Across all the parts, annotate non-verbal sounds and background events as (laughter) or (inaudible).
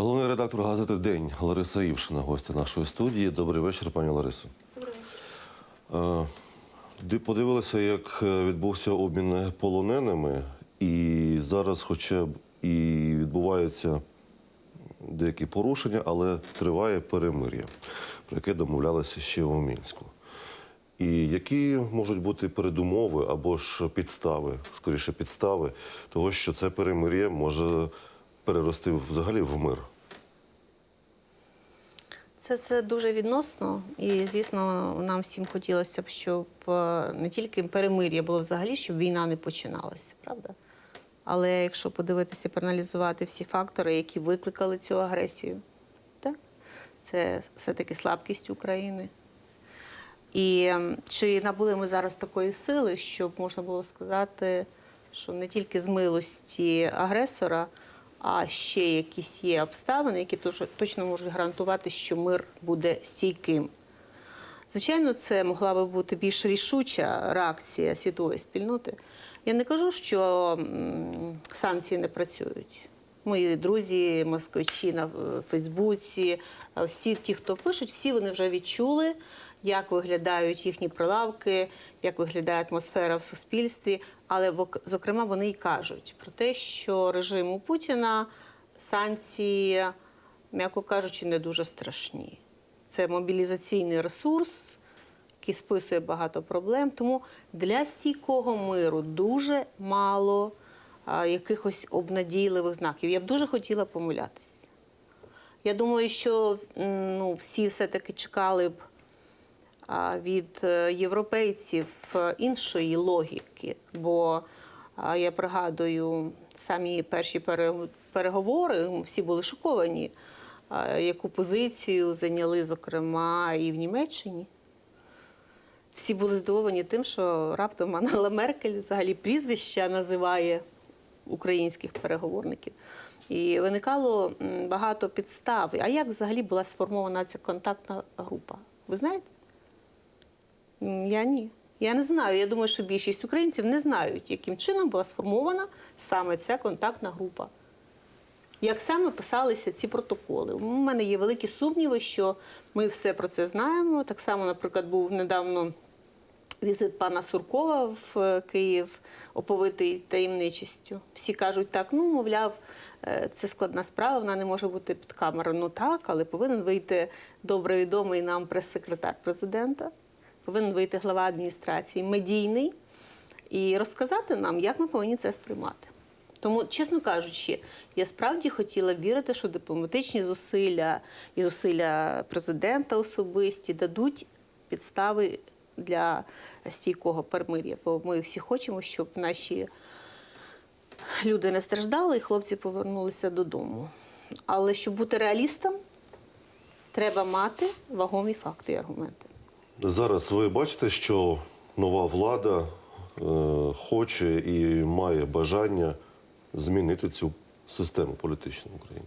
Головний редактор газети День Лариса Івшина, гостя нашої студії. Добрий вечір, пані Ларисо. Добрий вечір. Е, Подивилися, як е, відбувся обмін полоненими, і зараз, хоча б і відбуваються деякі порушення, але триває перемир'я, про яке домовлялися ще у Мінську. І які можуть бути передумови або ж підстави, скоріше підстави того, що це перемир'я може перерости взагалі в мир. Це все дуже відносно, і звісно, нам всім хотілося б, щоб е, не тільки перемир'я було взагалі, щоб війна не починалася, правда? Але якщо подивитися, проаналізувати всі фактори, які викликали цю агресію, так? це все-таки слабкість України. І чи набули ми зараз такої сили, щоб можна було сказати, що не тільки з милості агресора, а ще якісь є обставини, які точно можуть гарантувати, що мир буде стійким. Звичайно, це могла би бути більш рішуча реакція світової спільноти. Я не кажу, що санкції не працюють. Мої друзі, москвичі на е, Фейсбуці, е, всі ті, хто пишуть, всі вони вже відчули, як виглядають їхні прилавки, як виглядає атмосфера в суспільстві. Але зокрема вони й кажуть про те, що режиму Путіна санкції, м'яко кажучи, не дуже страшні. Це мобілізаційний ресурс, який списує багато проблем. Тому для стійкого миру дуже мало а, якихось обнадійливих знаків. Я б дуже хотіла помилятися. Я думаю, що ну, всі все-таки чекали б від е, європейців е, іншої логіки. Бо я пригадую самі перші переговори, всі були шоковані, яку позицію зайняли, зокрема, і в Німеччині. Всі були здивовані тим, що раптом Ангела Меркель взагалі прізвища називає українських переговорників. І виникало багато підстав. А як взагалі була сформована ця контактна група? Ви знаєте? Я ні. Я не знаю. Я думаю, що більшість українців не знають, яким чином була сформована саме ця контактна група. Як саме писалися ці протоколи? У мене є великі сумніви, що ми все про це знаємо. Так само, наприклад, був недавно візит пана Суркова в е, Київ, оповитий таємничістю. Всі кажуть, так, ну, мовляв, е, це складна справа, вона не може бути під камерою. Ну так, але повинен вийти добре відомий нам прес-секретар президента, повинен вийти глава адміністрації, медійний, і розказати нам, як ми повинні це сприймати. Тому, чесно кажучи, я справді хотіла вірити, що дипломатичні зусилля і зусилля президента особисті дадуть підстави для стійкого перемир'я. Бо ми всі хочемо, щоб наші люди не страждали і хлопці повернулися додому. Але щоб бути реалістом, треба мати вагомі факти і аргументи. Зараз ви бачите, що нова влада е, хоче і має бажання змінити цю систему політичну в Україні.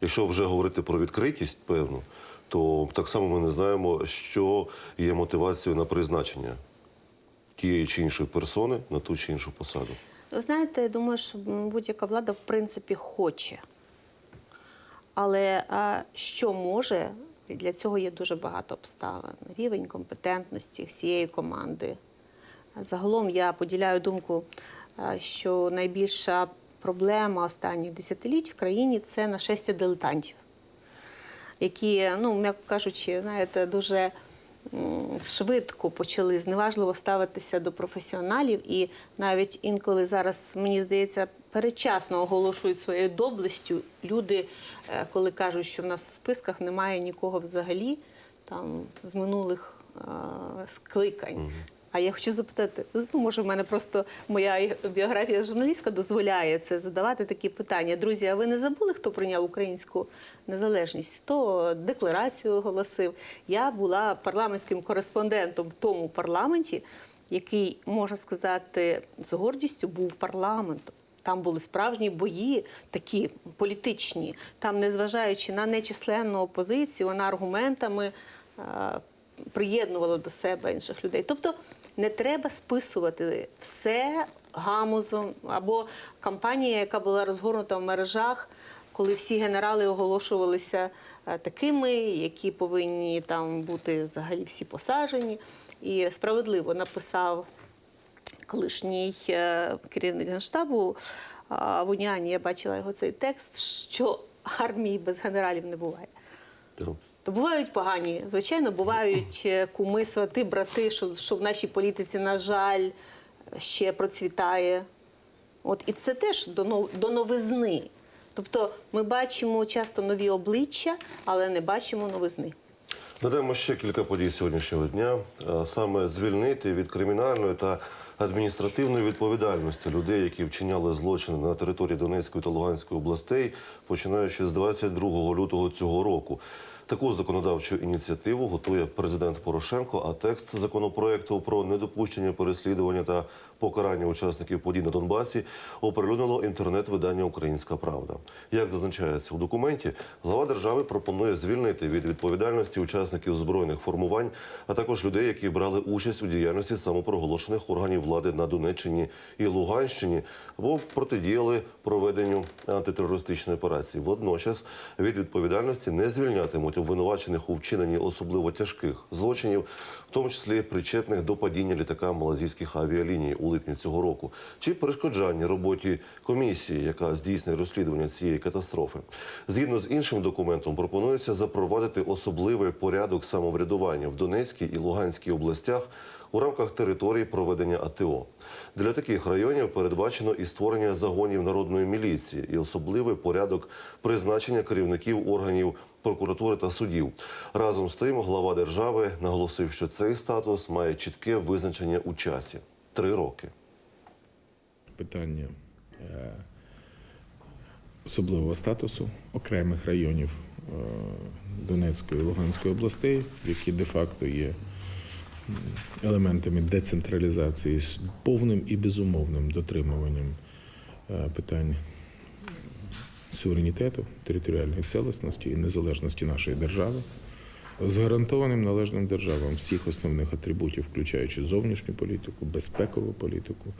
Якщо вже говорити про відкритість певну, то так само ми не знаємо, що є мотивацією на призначення тієї чи іншої персони на ту чи іншу посаду. Ви знаєте, я думаю, що будь-яка влада в принципі хоче. Але а, що може, і для цього є дуже багато обставин. Рівень компетентності всієї команди. Загалом я поділяю думку, що найбільша проблема останніх десятиліть в країні це нашестя дилетантів, які, ну, м'яко кажучи, знаєте, дуже швидко почали зневажливо ставитися до професіоналів, і навіть інколи зараз, мені здається, передчасно оголошують своєю доблестю люди, е, коли кажуть, що в нас в списках немає нікого взагалі там з минулих е, скликань. А я хочу запитати, ну може, в мене просто моя біографія журналістка дозволяє це задавати такі питання. Друзі, а ви не забули, хто прийняв українську незалежність? Хто декларацію оголосив? Я була парламентським кореспондентом в тому парламенті, який, можна сказати, з гордістю був парламентом. Там були справжні бої, такі політичні. Там, незважаючи на нечисленну опозицію, вона аргументами приєднувала до себе інших людей. Тобто не треба списувати все гамузом або кампанія, яка була розгорнута в мережах. коли всі генерали оголошувалися е, такими, які повинні там бути взагалі всі посаджені. І справедливо написав колишній е, керівник генштабу а, Вуняні, я бачила його цей текст, що армії без генералів не буває. То бувають погані, звичайно, бувають е, куми, свати, брати, що, що в нашій політиці, на жаль, ще процвітає. От, і це теж до, до новизни. Тобто ми бачимо часто нові обличчя, але не бачимо новизни. Надаємо ще кілька подій сьогоднішнього дня. Саме звільнити від кримінальної та адміністративної відповідальності людей, які вчиняли злочини на території Донецької та Луганської областей, починаючи з 22 лютого цього року. Таку законодавчу ініціативу готує президент Порошенко. А текст законопроекту про недопущення переслідування та покарання учасників подій на Донбасі оприлюднило інтернет-видання Українська Правда. Як зазначається у документі, глава держави пропонує звільнити від відповідальності учасників збройних формувань, а також людей, які брали участь у діяльності самопроголошених органів влади на Донеччині і Луганщині, або протидіяли проведенню антитерористичної операції. Водночас від відповідальності не звільнятимуть обвинувачених у вчиненні особливо тяжких злочинів, в тому числі причетних до падіння літака малазійських авіаліній у липні цього року, чи перешкоджання роботі комісії, яка здійснює розслідування цієї катастрофи. Згідно з іншим документом, пропонується запровадити особливий порядок самоврядування в Донецькій і Луганській областях у рамках території проведення АТО. Для таких районів передбачено і створення загонів народної міліції, і особливий порядок призначення керівників органів прокуратури та судів. Разом з тим, глава держави наголосив, що цей статус має чітке визначення у часі три роки. питання е, особливого статусу окремих районів е, Донецької і Луганської областей, які де-факто є елементами децентралізації з повним і безумовним дотримуванням е, питань суверенітету, територіальної цілісності і незалежності нашої держави. З гарантованим належним державам всіх основних атрибутів, включаючи зовнішню політику, безпекову політику,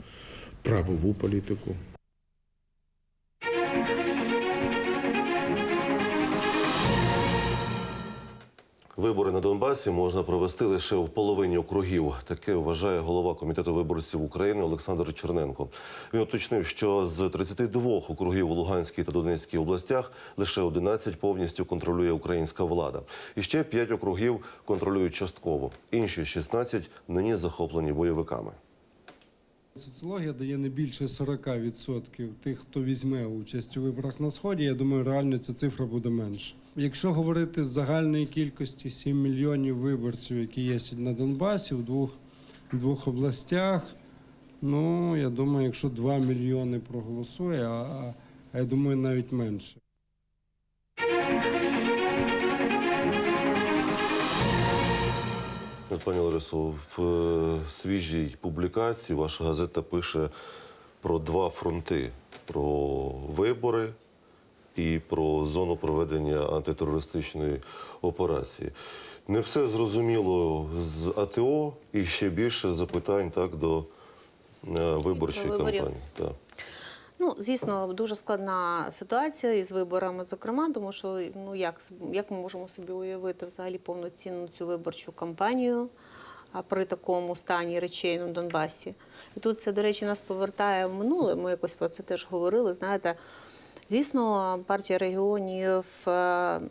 правову політику. Вибори на Донбасі можна провести лише в половині округів. Таке вважає голова комітету виборців України Олександр Черненко. Він уточнив, що з 32 округів у Луганській та Донецькій областях лише 11 повністю контролює українська влада. І ще 5 округів контролюють частково. Інші 16 нині захоплені бойовиками. Соціологія дає не більше 40% тих, хто візьме участь у виборах на сході. Я думаю, реально ця цифра буде менше. Якщо говорити з загальної кількості 7 мільйонів виборців, які є на Донбасі, в двох, в двох областях, ну я думаю, якщо 2 мільйони проголосує, а, а я думаю, навіть менше. Пані Ларисо, в е, свіжій публікації ваша газета пише про два фронти: про вибори і про зону проведення антитерористичної операції. Не все зрозуміло з АТО і ще більше запитань так до е, виборчої До кампанії. Так. Ну, звісно, дуже складна ситуація із виборами, зокрема, тому що ну як, як ми можемо собі уявити взагалі повноцінну цю виборчу кампанію а, при такому стані речей на Донбасі. І тут це, до речі, нас повертає в минуле. Ми якось про це теж говорили. Знаєте, звісно, партія регіонів. е,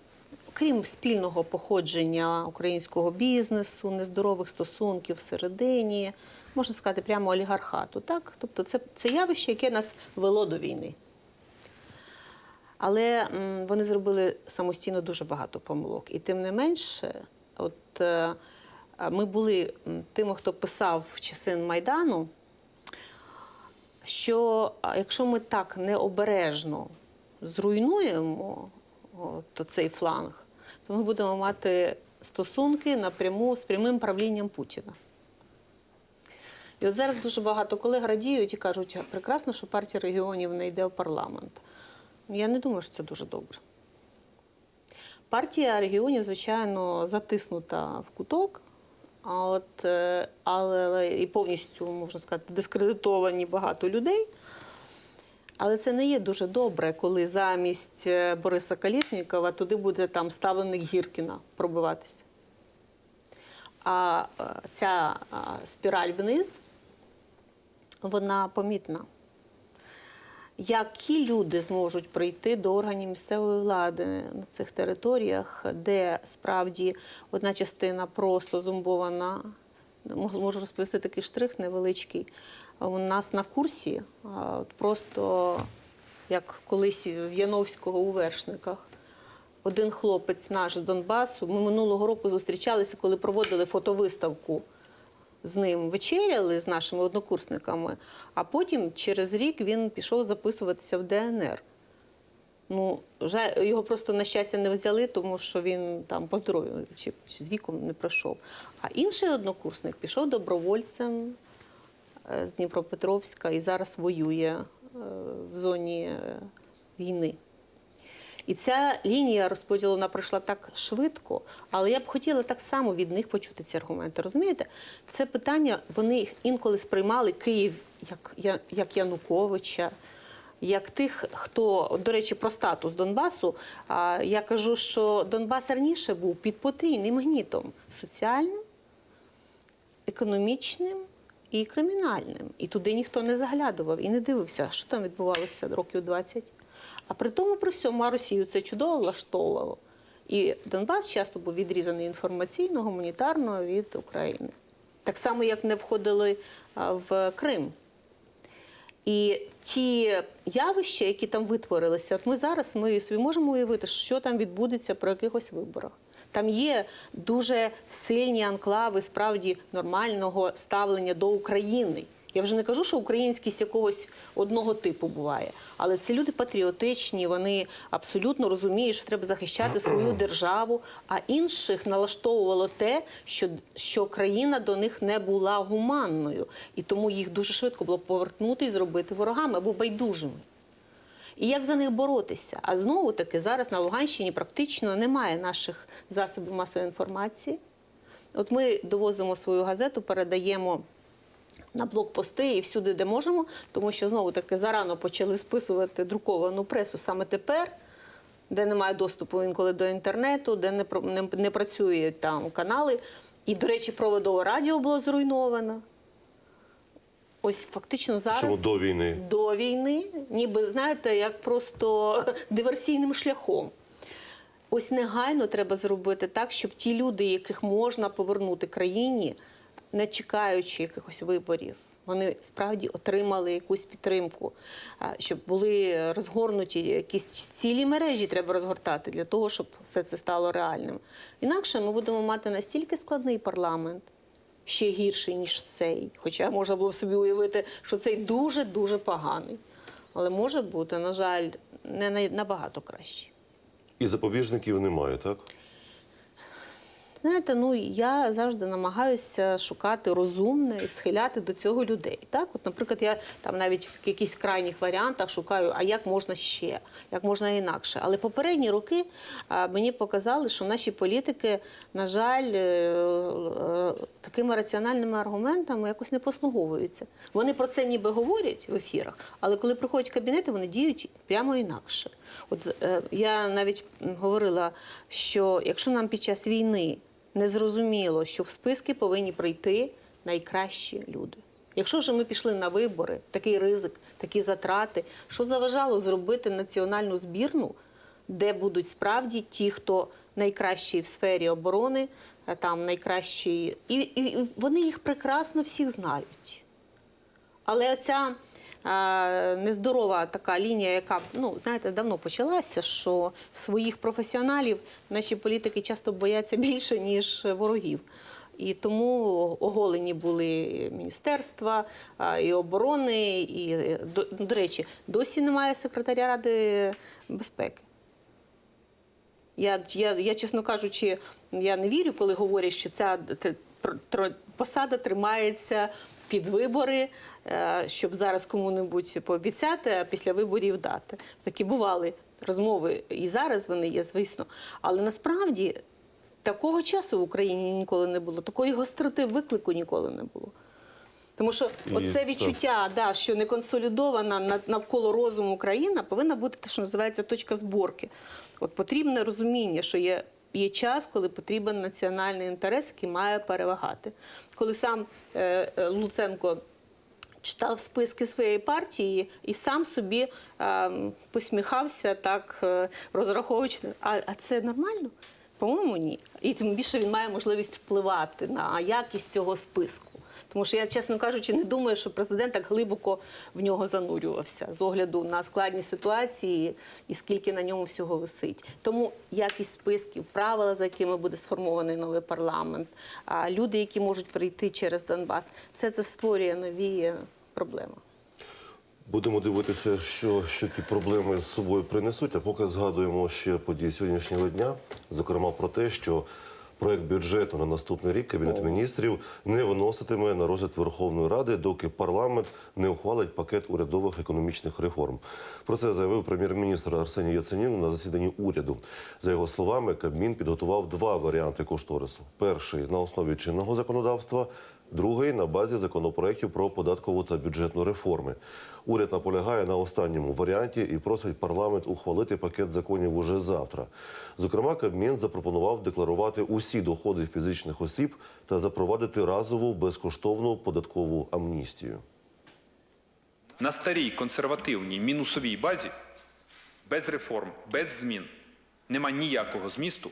Крім спільного походження українського бізнесу, нездорових стосунків всередині, можна сказати, прямо олігархату. Так? Тобто це, це явище, яке нас вело до війни. Але м, вони зробили самостійно дуже багато помилок. І тим не менше, от, е, ми були тими, хто писав в часи Майдану, що якщо ми так необережно зруйнуємо от, цей фланг, то ми будемо мати стосунки напряму з прямим правлінням Путіна. І от зараз дуже багато колег радіють і кажуть, прекрасно, що партія регіонів не йде в парламент. Я не думаю, що це дуже добре. Партія регіонів, звичайно, затиснута в куток, а от, е, але і повністю, можна сказати, дискредитовані багато людей. Але це не є дуже добре, коли замість е, Бориса Каліснікова туди буде там ставленик Гіркіна пробиватися. А е, ця спіраль вниз, вона помітна. Які люди зможуть прийти до органів місцевої влади на цих територіях, де справді одна частина просто зомбована? Можу розповісти такий штрих невеличкий. У нас на курсі просто як колись в Яновського у вершниках. Один хлопець наш з Донбасу. Ми минулого року зустрічалися, коли проводили фотовиставку з ним вечеряли з нашими однокурсниками, а потім через рік він пішов записуватися в ДНР. Ну, жаль, його просто на щастя не взяли, тому що він там по здоров'ю чи з віком не пройшов. А інший однокурсник пішов добровольцем з Дніпропетровська і зараз воює е, в зоні е, війни. І ця лінія розподілу вона пройшла так швидко, але я б хотіла так само від них почути ці аргументи. Розумієте, це питання вони їх інколи сприймали Київ як, як Януковича, як тих, хто, до речі, про статус Донбасу. А я кажу, що Донбас раніше був під потрійним гнітом соціальним, економічним і кримінальним. І туди ніхто не заглядував і не дивився, що там відбувалося років 20. А при тому, при всьому, Росію це чудово влаштовувало. І Донбас часто був відрізаний інформаційно, гуманітарно від України. Так само, як не входили в Крим. І ті явища, які там витворилися, от ми зараз ми собі можемо уявити, що там відбудеться при якихось виборах. Там є дуже сильні анклави справді нормального ставлення до України. Я вже не кажу, що українськість якогось одного типу буває, але це люди патріотичні, вони абсолютно розуміють, що треба захищати свою (clears throat) державу, а інших налаштовувало те, що, що країна до них не була гуманною, і тому їх дуже швидко було повернути і зробити ворогами або байдужими. І як за них боротися? А знову таки зараз на Луганщині практично немає наших засобів масової інформації. От ми довозимо свою газету, передаємо на блокпости і всюди, де можемо, тому що знову таки зарано почали списувати друковану пресу саме тепер, де немає доступу інколи до інтернету, де не, не, не працюють там канали. І, до речі, проводове радіо було зруйновано. Ось фактично зараз Чому до війни? до війни, ніби знаєте, як просто (laughs) диверсійним шляхом. Ось негайно треба зробити так, щоб ті люди, яких можна повернути країні, не чекаючи якихось виборів, вони справді отримали якусь підтримку, щоб були розгорнуті якісь цілі мережі, треба розгортати для того, щоб все це стало реальним. Інакше ми будемо мати настільки складний парламент, ще гірший, ніж цей. Хоча можна було б собі уявити, що цей дуже-дуже поганий. Але може бути, на жаль, не набагато краще. І запобіжників немає, так? Знаєте, ну я завжди намагаюся шукати розумне і схиляти до цього людей. Так, от, наприклад, я там навіть в якихось крайніх варіантах шукаю, а як можна ще, як можна інакше. Але попередні роки мені показали, що наші політики, на жаль, е, е, такими раціональними аргументами якось не послуговуються. Вони про це ніби говорять в ефірах, але коли приходять кабінети, вони діють прямо інакше. От е, я навіть говорила, що якщо нам під час війни не зрозуміло, що в списки повинні прийти найкращі люди. Якщо вже ми пішли на вибори, такий ризик, такі затрати, що заважало зробити національну збірну, де будуть справді ті, хто найкращі в сфері оборони, там найкращі, і, і, вони їх прекрасно всіх знають. Але ця е, нездорова така лінія, яка ну знаєте, давно почалася, що своїх професіоналів наші політики часто бояться більше ніж ворогів. І тому оголені були міністерства і оборони, і до, до речі, досі немає секретаря Ради безпеки. Я, я, я, чесно кажучи, я не вірю, коли говорять, що ця посада тримається під вибори, щоб зараз кому-небудь пообіцяти, а після виборів дати. Такі бували розмови, і зараз вони є, звісно. Але насправді такого часу в Україні ніколи не було, такої гостроти виклику ніколи не було. Тому що І оце відчуття, да, що не консолідована навколо розуму країна, повинна бути те, що називається точка зборки. От потрібне розуміння, що є, є час, коли потрібен національний інтерес, який має перевагати. Коли сам е, е, Луценко читав списки своєї партії і сам собі е, посміхався так, е, розраховуючи, а, а це нормально? По-моєму, ні. І тим більше він має можливість впливати на якість цього списку. Тому що я, чесно кажучи, не думаю, що президент так глибоко в нього занурювався з огляду на складні ситуації і скільки на ньому всього висить. Тому якість списків, правила, за якими буде сформований новий парламент, люди, які можуть прийти через Донбас, все це створює нові проблеми. Будемо дивитися, що, що ті проблеми з собою принесуть. А поки згадуємо ще події сьогоднішнього дня, зокрема про те, що проект бюджету на наступний рік Кабінет міністрів не виноситиме на розгляд Верховної Ради, доки парламент не ухвалить пакет урядових економічних реформ. Про це заявив прем'єр-міністр Арсеній Яценін на засіданні уряду. За його словами, Кабмін підготував два варіанти кошторису: перший на основі чинного законодавства. Другий на базі законопроєктів про податкову та бюджетну реформи. Уряд наполягає на останньому варіанті і просить парламент ухвалити пакет законів уже завтра. Зокрема, Кабмін запропонував декларувати усі доходи фізичних осіб та запровадити разову безкоштовну податкову амністію. на старій консервативній мінусовій базі, без реформ, без змін, нема ніякого змісту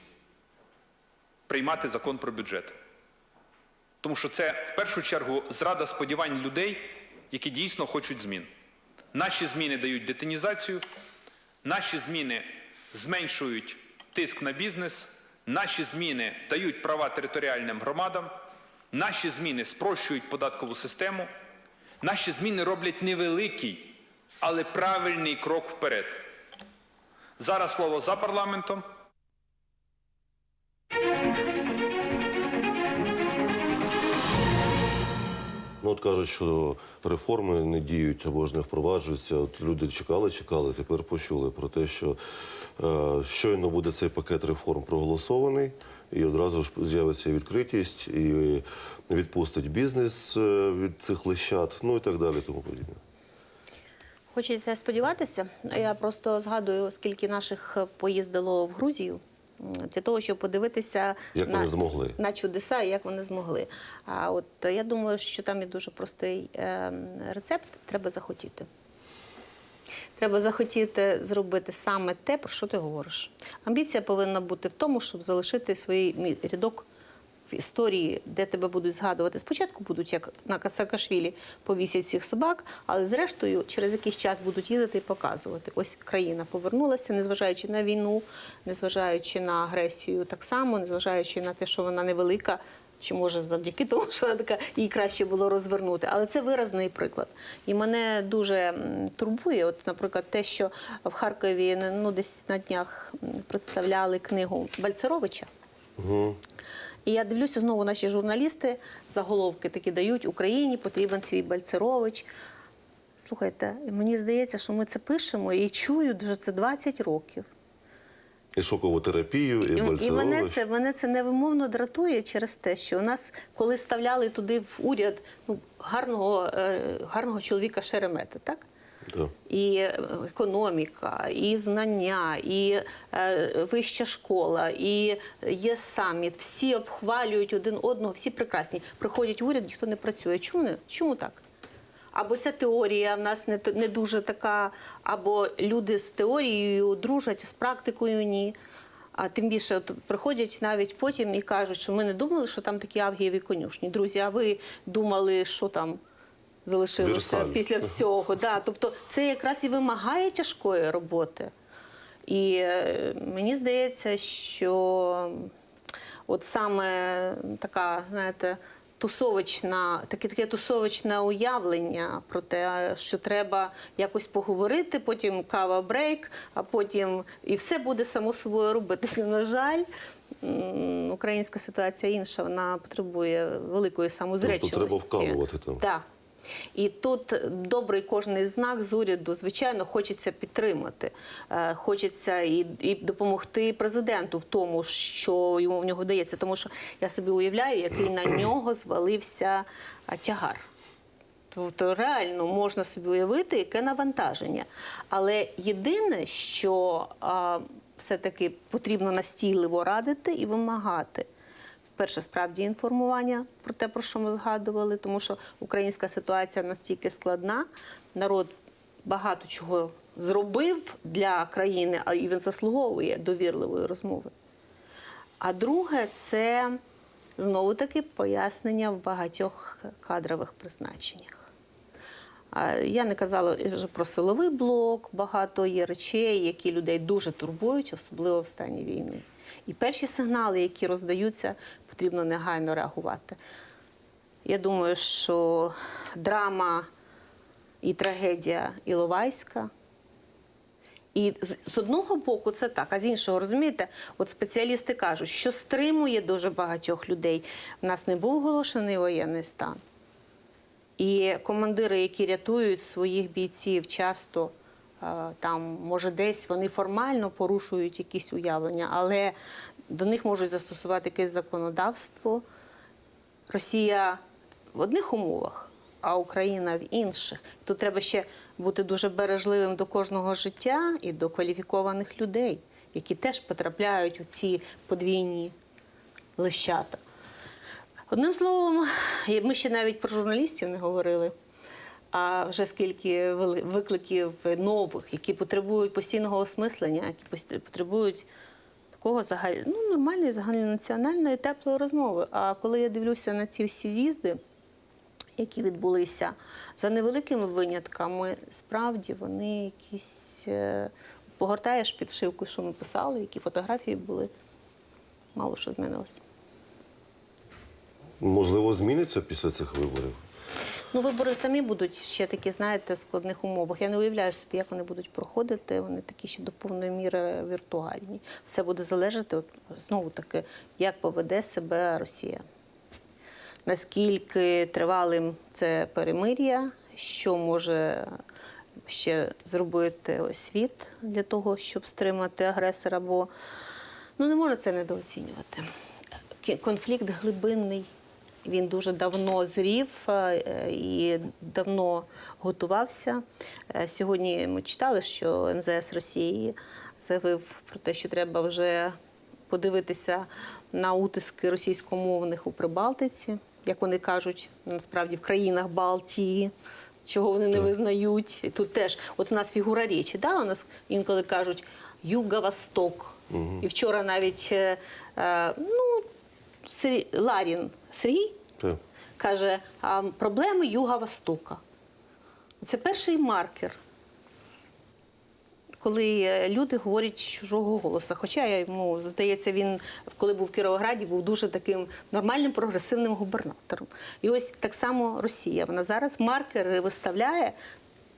приймати закон про бюджет. Тому що це в першу чергу зрада сподівань людей, які дійсно хочуть змін. Наші зміни дають детинізацію, наші зміни зменшують тиск на бізнес, наші зміни дають права територіальним громадам, наші зміни спрощують податкову систему, наші зміни роблять невеликий, але правильний крок вперед. Зараз слово за парламентом. Ну от кажуть, що реформи не діють або ж не впроваджуються. От люди чекали, чекали, тепер почули про те, що е, щойно буде цей пакет реформ проголосований, і одразу ж з'явиться відкритість, і відпустить бізнес е, від цих лищат, ну і так далі, тому подібне. Хочеться сподіватися. Я просто згадую, скільки наших поїздило в Грузію для того, щоб подивитися Як на, вони змогли. на чудеса і як вони змогли. А от я думаю, що там є дуже простий е, рецепт. Треба захотіти. Треба захотіти зробити саме те, про що ти говориш. Амбіція повинна бути в тому, щоб залишити свій рядок історії, де тебе будуть згадувати. Спочатку будуть, як на Саакашвілі, повісять всіх собак, але зрештою через якийсь час будуть їздити і показувати. Ось країна повернулася, незважаючи на війну, незважаючи на агресію, так само, незважаючи на те, що вона невелика. Чи може завдяки тому, що вона така їй краще було розвернути, але це виразний приклад. І мене дуже турбує, от, наприклад, те, що в Харкові ну десь на днях представляли книгу Бальцеровича. Угу. І я дивлюся, знову наші журналісти заголовки такі дають Україні потрібен свій Бальцерович. Слухайте, мені здається, що ми це пишемо і чую вже це 20 років. І шокову терапію, і, І, і мене це мене це невимовно дратує через те, що у нас, коли ставляли туди в уряд ну, гарного, е, гарного чоловіка Шеремета, так? І е, економіка, і знання, і е, вища школа, і є саміт. Всі обхвалюють один одного, всі прекрасні. Приходять в уряд, ніхто не працює. Чому не? Чому так? Або ця теорія в нас не, не дуже така, або люди з теорією дружать, з практикою ні. А тим більше от приходять навіть потім і кажуть, що ми не думали, що там такі авгієві конюшні. Друзі, а ви думали, що там залишилося Версаль. після (laughs) всього? Да. Тобто це якраз і вимагає тяжкої роботи. І е, мені здається, що от саме така, знаєте, тусовочна, таке таке тусовочне уявлення про те, що треба якось поговорити, потім кава брейк, а потім і все буде само собою робитися. На жаль, українська ситуація інша, вона потребує великої самозреченості. Тобто треба вкалувати там. Так. І тут добрий кожний знак з уряду, звичайно, хочеться підтримати. Е, Хочеться і, і допомогти президенту в тому, що йому в нього вдається. Тому що я собі уявляю, який на (clears throat) нього звалився тягар. Тобто реально можна собі уявити, яке навантаження. Але єдине, що все-таки потрібно настійливо радити і вимагати. Перше, справді інформування про те, про що ми згадували, тому що українська ситуація настільки складна, народ багато чого зробив для країни, а і він заслуговує довірливої розмови. А друге, це знову таки пояснення в багатьох кадрових призначеннях. Я не казала вже про силовий блок, багато є речей, які людей дуже турбують, особливо в стані війни. І перші сигнали, які роздаються, потрібно негайно реагувати. Я думаю, що драма і трагедія Іловайська. І з, одного боку це так, а з іншого, розумієте, от спеціалісти кажуть, що стримує дуже багатьох людей. У нас не був оголошений воєнний стан. І командири, які рятують своїх бійців, часто там, може, десь вони формально порушують якісь уявлення, але до них можуть застосувати якесь законодавство. Росія в одних умовах, а Україна в інших. Тут треба ще бути дуже бережливим до кожного життя і до кваліфікованих людей, які теж потрапляють у ці подвійні лищата. Одним словом, ми ще навіть про журналістів не говорили. А вже скільки викликів нових, які потребують постійного осмислення, які потребують такого загаль... ну, нормальної загальнонаціональної теплої розмови. А коли я дивлюся на ці всі з'їзди, які відбулися за невеликими винятками, справді вони якісь е, погортаєш підшивку, що ми писали, які фотографії були. Мало що змінилося. Можливо, зміниться після цих виборів. Ну, вибори самі будуть ще такі, знаєте, в складних умовах. Я не уявляю собі, як вони будуть проходити. Вони такі ще до повної міри віртуальні. Все буде залежати, от, знову таки, як поведе себе Росія. Наскільки тривалим це перемир'я, що може ще зробити світ для того, щоб стримати агресора, бо ну, не може це недооцінювати. Конфлікт глибинний. Він дуже давно зрів е, і давно готувався. Е, Сьогодні ми читали, що МЗС Росії заявив про те, що треба вже подивитися на утиски російськомовних у Прибалтиці, як вони кажуть, насправді в країнах Балтії. Чого вони не визнають. І тут теж, от у нас фігура речі, да? у нас інколи кажуть Юго-Восток. І вчора навіть е, ну, Ларін Сергій Так. каже, а, проблеми Юга-Востока. Це перший маркер, коли е, люди говорять з чужого голоса. Хоча йому здається, він, коли був в Кіровограді, був дуже таким нормальним прогресивним губернатором. І ось так само Росія. Вона зараз маркери виставляє.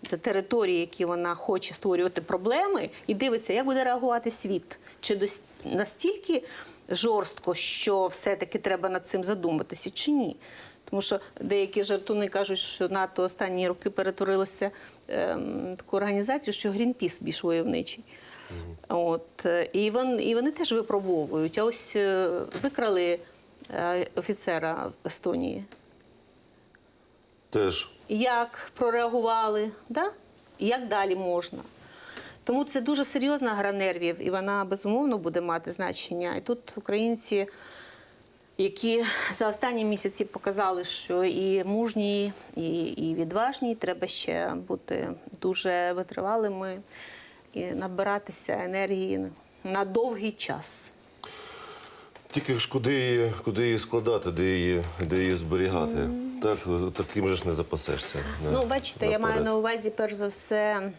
Це території, які вона хоче створювати проблеми, і дивиться, як буде реагувати світ. Чи настільки жорстко, що все-таки треба над цим задуматися, чи ні? Тому що деякі жартуни кажуть, що НАТО останні роки перетворилося ем, таку організацію, що Грінпіс більш войовничий. От, е, і, вон, і вони теж випробовують. А ось е, викрали е, офіцера в Естонії. Теж Як прореагували, да? і як далі можна. Тому це дуже серйозна гра нервів, і вона безумовно буде мати значення. І тут українці, які за останні місяці показали, що і мужні, і, і відважні, треба ще бути дуже витривалими і набиратися енергії на довгий час. тільки ж куди її, куди її складати, де її, де її зберігати. Так, таким же ж не запасешся. не- Ну, бачите, я маю на увазі, перш за все,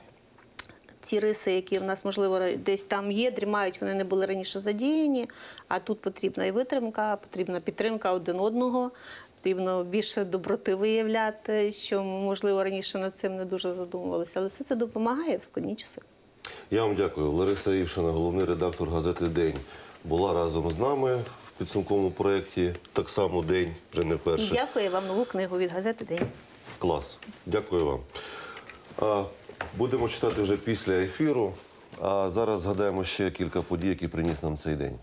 ті риси, які в нас, можливо, десь там є, дрімають, вони не були раніше задіяні. А тут потрібна і витримка, потрібна підтримка один одного, потрібно більше доброти виявляти, що, можливо, раніше над цим не дуже задумувалися. Але все це допомагає в складні часи. Я вам дякую. Лариса Івшина, головний редактор газети День, була разом з нами підсумковому проєкті. Так само день, вже не вперше. дякую вам нову книгу від газети День. Клас. Дякую вам. А, будемо читати вже після ефіру. А зараз згадаємо ще кілька подій, які приніс нам цей день.